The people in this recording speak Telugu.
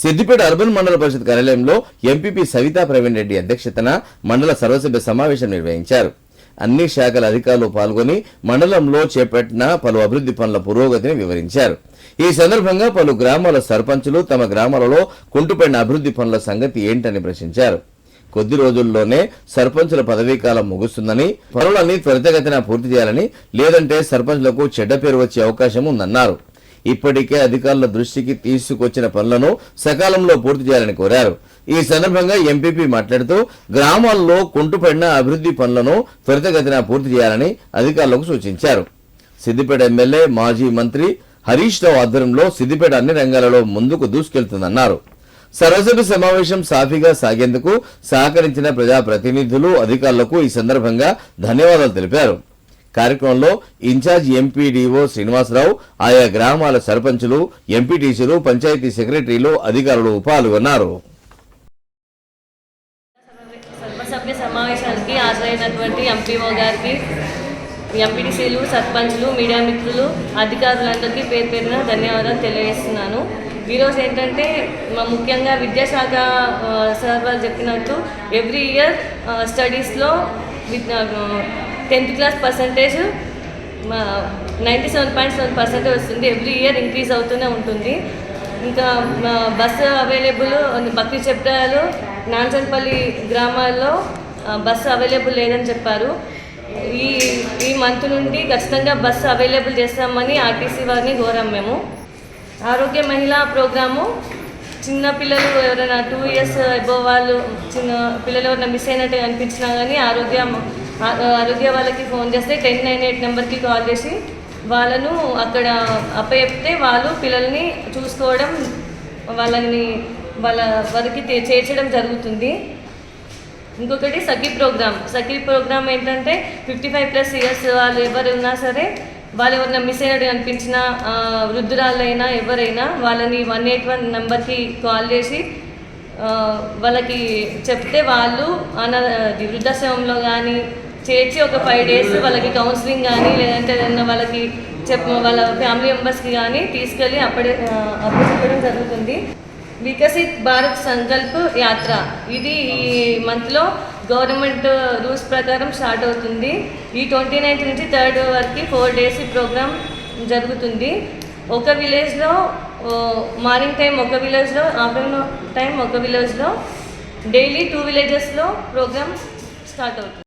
సిద్దిపేట అర్బన్ మండల పరిషత్ కార్యాలయంలో ఎంపీపీ సవితా ప్రవీణ్ రెడ్డి అధ్యక్షతన మండల సర్వసభ్య సమావేశం నిర్వహించారు. అన్ని శాఖల అధికారులు పాల్గొని మండలంలో చేపట్టిన పలు అభివృద్ధి పనుల పురోగతిని వివరించారు. ఈ సందర్భంగా పలు గ్రామాల సర్పంచులు తమ గ్రామాలలో కుంటుపడిన అభివృద్ధి పనుల సంగతి ఏంటని ప్రశ్నించారు. కొద్ది రోజుల్లోనే సర్పంచుల పదవీ కాలం ముగుస్తుందని పనులన్నీ త్వరితగతిన పూర్తి చేయాలని లేదంటే సర్పంచులకు చెడ్డ పేరు వచ్చే అవకాశం ఉందన్నారు. ఇప్పటికే అధికారుల దృష్టికి తీసుకొచ్చిన పనులను సకాలంలో పూర్తి చేయాలని కోరారు. ఈ సందర్భంగా ఎంపీపీ మాట్లాడుతూ గ్రామాల్లో కుంటుపడిన అభివృద్ధి పనులను త్వరితగతిన పూర్తి చేయాలని అధికారులకు సూచించారు. సిద్దిపేట ఎమ్మెల్యే మాజీ మంత్రి హరీష్ రావు ఆధ్వర్యంలో సిద్దిపేట అన్ని రంగాలలో ముందుకు దూసుకెళ్తుందన్నారు. సర్వసభ్య సమావేశం సాఫీగా సాగేందుకు సహకరించిన ప్రజాప్రతినిధులు అధికారులకు ఈ సందర్భంగా ధన్యవాదాలు తెలిపారు. కార్యక్రమంలో ఇన్ఛార్జ్ ఎంపీడీఓ శ్రీనివాసరావు ఆయా గ్రామాల సర్పంచులు ఎంపీటీసీలు పంచాయతీ సెక్రటరీలు అధికారులు పాల్గొన్నారు. సమావేశానికి హాజరైనటువంటి ఎంపీఓ గారికి ఎంపీటీసీలు సర్పంచ్లు మీడియా మిత్రులు అధికారులందరికీ పేరు పేరున ధన్యవాదాలు తెలియజేస్తున్నాను. ఈరోజు ఏంటంటే మా ముఖ్యంగా విద్యాశాఖ సార్ వాళ్ళు చెప్పినట్టు ఎవ్రీ ఇయర్ స్టడీస్లో tenth class percentage ninety seven point seven percentage వస్తుంది. ఎవ్రీ ఇయర్ ఇంక్రీజ్ అవుతూనే ఉంటుంది. ఇంకా మా బస్సు అవైలబుల్ బక్రీ చెప్తారు నాన్సన్పల్లి గ్రామాల్లో బస్సు అవైలబుల్ లేదని చెప్పారు. ఈ ఈ మంత్ నుండి ఖచ్చితంగా బస్సు అవైలబుల్ చేస్తామని ఆర్టీసీ వారిని కోరాం మేము. ఆరోగ్య మహిళా ప్రోగ్రాము చిన్న పిల్లలు ఎవరైనా టూ ఇయర్స్ అబో వాళ్ళు చిన్న పిల్లలు ఎవరైనా మిస్ అయినట్టు అనిపించినా కానీ ఆరోగ్య ఆరోగ్య వాళ్ళకి ఫోన్ చేస్తే టెన్ నైన్ ఎయిట్ నెంబర్కి కాల్ చేసి వాళ్ళను అక్కడ అప్పచెప్తే వాళ్ళు పిల్లల్ని చూసుకోవడం వాళ్ళని వాళ్ళ వారికి చేర్చడం జరుగుతుంది. ఇంకొకటి సఖీ ప్రోగ్రామ్. సఖీ ప్రోగ్రామ్ ఏంటంటే ఫిఫ్టీ ఫైవ్ ప్లస్ ఇయర్స్ వాళ్ళు ఎవరు ఉన్నా సరే వాళ్ళు ఎవరైనా మిస్ అయినట్టు అనిపించిన వృద్ధురాళ్ళైనా ఎవరైనా వాళ్ళని వన్ ఎయిట్ వన్ నెంబర్కి కాల్ చేసి వాళ్ళకి చెప్తే వాళ్ళు అన అది వృద్ధాశ్రమంలో కానీ చేర్చి ఒక ఫైవ్ డేస్ వాళ్ళకి కౌన్సిలింగ్ కానీ లేదంటే ఏదైనా వాళ్ళకి చెప్ వాళ్ళ ఫ్యామిలీ మెంబర్స్కి కానీ తీసుకెళ్ళి అప్పుడే ఆ, అప్పుడు చెప్పడం జరుగుతుంది. వికసిత్ భారత్ సంకల్ప్ యాత్ర. ఇది ఈ మంత్లో గవర్నమెంట్ రూల్స్ ప్రకారం స్టార్ట్ అవుతుంది. ఈ ట్వంటీ నైన్త్ నుంచి థర్డ్ వరకు ఫోర్ డేస్ ఈ ప్రోగ్రామ్ జరుగుతుంది. ఒక విలేజ్లో మార్నింగ్ టైం ఒక విలేజ్లో ఆఫ్టర్నూన్ టైం ఒక విలేజ్లో డైలీ టూ విలేజెస్లో ప్రోగ్రామ్ స్టార్ట్ అవుతుంది.